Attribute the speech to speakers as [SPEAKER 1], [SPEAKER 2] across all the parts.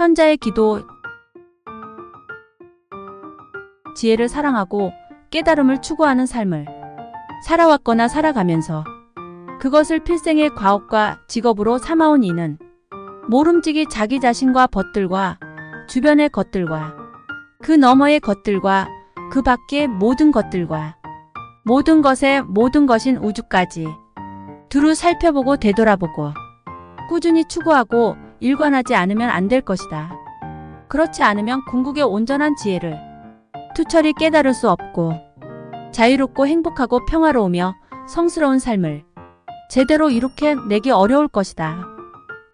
[SPEAKER 1] 현자의 기도 지혜를 사랑하고 깨달음을 추구하는 삶을 살아왔거나 살아가면서 그것을 필생의 과업과 직업으로 삼아온 이는 모름지기 자기 자신과 벗들과 주변의 것들과 그 너머의 것들과 그 밖의 모든 것들과 모든 것의 모든 것인 우주까지 두루 살펴보고 되돌아보고 꾸준히 추구하고 일관하지 않으면 안 될 것이다. 그렇지 않으면 궁극의 온전한 지혜를 투철히 깨달을 수 없고 자유롭고 행복하고 평화로우며 성스러운 삶을 제대로 이룩해 내기 어려울 것이다.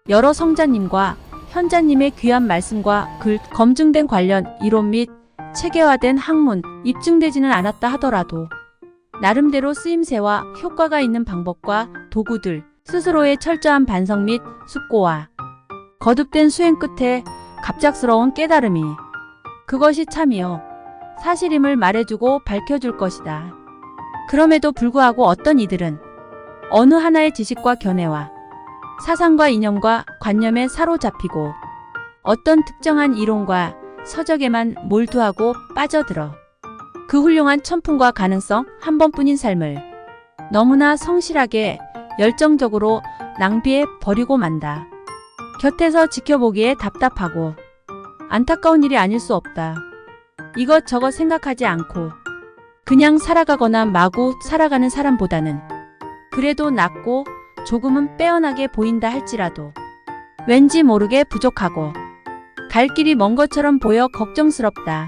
[SPEAKER 1] 여러 성자님과 현자님의 귀한 말씀과 글 검증된 관련 이론 및 체계화된 학문 입증되지는 않았다 하더라도 나름대로 쓰임새와 효과가 있는 방법과 도구들 스스로의 철저한 반성 및 숙고와 거듭된 수행 끝에 갑작스러운 깨달음이 그것이 참이요 사실임을 말해주고 밝혀줄 것이다. 그럼에도 불구하고 어떤 이들은 어느 하나의 지식과 견해와 사상과 이념과 관념에 사로잡히고 어떤 특정한 이론과 서적에만 몰두하고 빠져들어 그 훌륭한 천풍과 가능성 한 번뿐인 삶을 너무나 성실하게 열정적으로 낭비해 버리고 만다. 곁에서 지켜보기에 답답하고 안타까운 일이 아닐 수 없다. 이것저것 생각하지 않고 그냥 살아가거나 마구 살아가는 사람보다는 그래도 낫고 조금은 빼어나게 보인다 할지라도 왠지 모르게 부족하고 갈 길이 먼 것처럼 보여 걱정스럽다.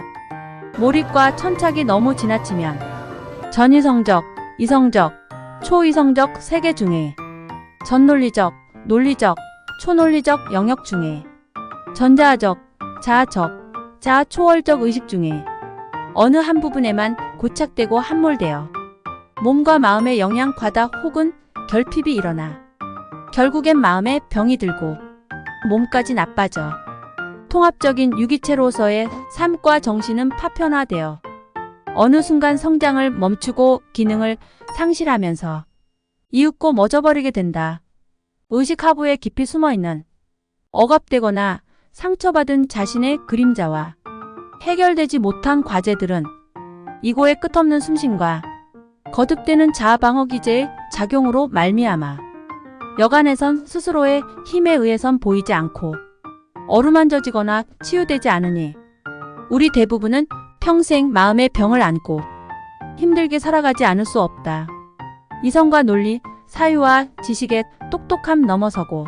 [SPEAKER 1] 몰입과 천착이 너무 지나치면 전이성적, 이성적, 초이성적 세계 중에 전논리적, 논리적, 초논리적 영역 중에 전자적, 자아적, 자아초월적 의식 중에 어느 한 부분에만 고착되고 함몰되어 몸과 마음의 영양 과다 혹은 결핍이 일어나 결국엔 마음에 병이 들고 몸까지 나빠져 통합적인 유기체로서의 삶과 정신은 파편화되어 어느 순간 성장을 멈추고 기능을 상실하면서 이윽고 멎어버리게 된다. 의식 하부에 깊이 숨어있는 억압되거나 상처받은 자신의 그림자와 해결되지 못한 과제들은 이고의 끝없는 숨심과 거듭되는 자아방어 기제의 작용으로 말미암아 여간에선 스스로의 힘에 의해선 보이지 않고 어루만져지거나 치유되지 않으니 우리 대부분은 평생 마음의 병을 안고 힘들게 살아가지 않을 수 없다. 이성과 논리, 사유와 지식의 똑똑함 넘어서고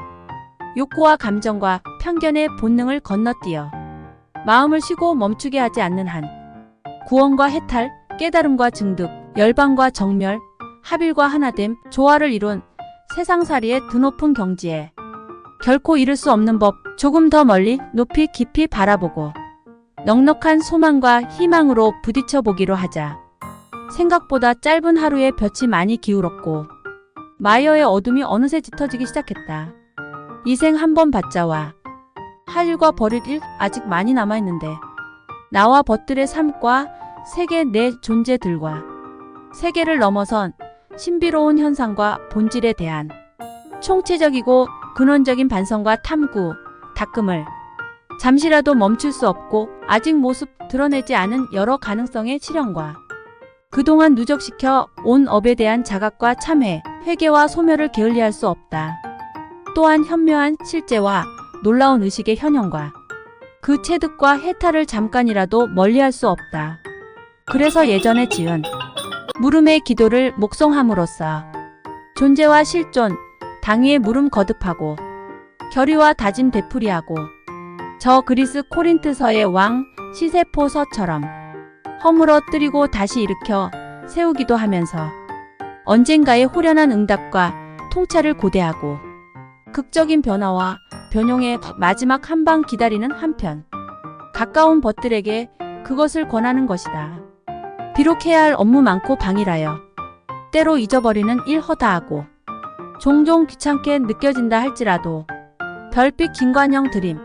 [SPEAKER 1] 욕구와 감정과 편견의 본능을 건너뛰어 마음을 쉬고 멈추게 하지 않는 한 구원과 해탈, 깨달음과 증득, 열방과 정멸, 합일과 하나됨, 조화를 이룬 세상살이의 드높은 경지에 결코 이룰 수 없는 법 조금 더 멀리 높이 깊이 바라보고 넉넉한 소망과 희망으로 부딪혀 보기로 하자. 생각보다 짧은 하루에 볕이 많이 기울었고 마이어의 어둠이 어느새 짙어지기 시작했다. 이생 한 번 받자와 할 일과 버릴 일 아직 많이 남아있는데 나와 벗들의 삶과 세계 내 존재들과 세계를 넘어선 신비로운 현상과 본질에 대한 총체적이고 근원적인 반성과 탐구, 닦음을 잠시라도 멈출 수 없고 아직 모습 드러내지 않은 여러 가능성의 실현과 그동안 누적시켜 온 업에 대한 자각과 참회, 회개와 소멸을 게을리할 수 없다. 또한 현묘한 실제와 놀라운 의식의 현현과 그 체득과 해탈을 잠깐이라도 멀리할 수 없다. 그래서 예전에 지은 물음의 기도를 목성함으로써 존재와 실존, 당위의 물음 거듭하고 결의와 다짐 되풀이하고 저 그리스 코린트서의 왕 시세포서처럼 허물어 뜨리고 다시 일으켜 세우기도 하면서 언젠가의 호련한 응답과 통찰을 고대하고 극적인 변화와 변용의 마지막 한 방 기다리는 한편 가까운 벗들에게 그것을 권하는 것이다. 비록 해야 할 업무 많고 방일하여 때로 잊어버리는 일 허다하고 종종 귀찮게 느껴진다 할지라도 별빛 김관영 드림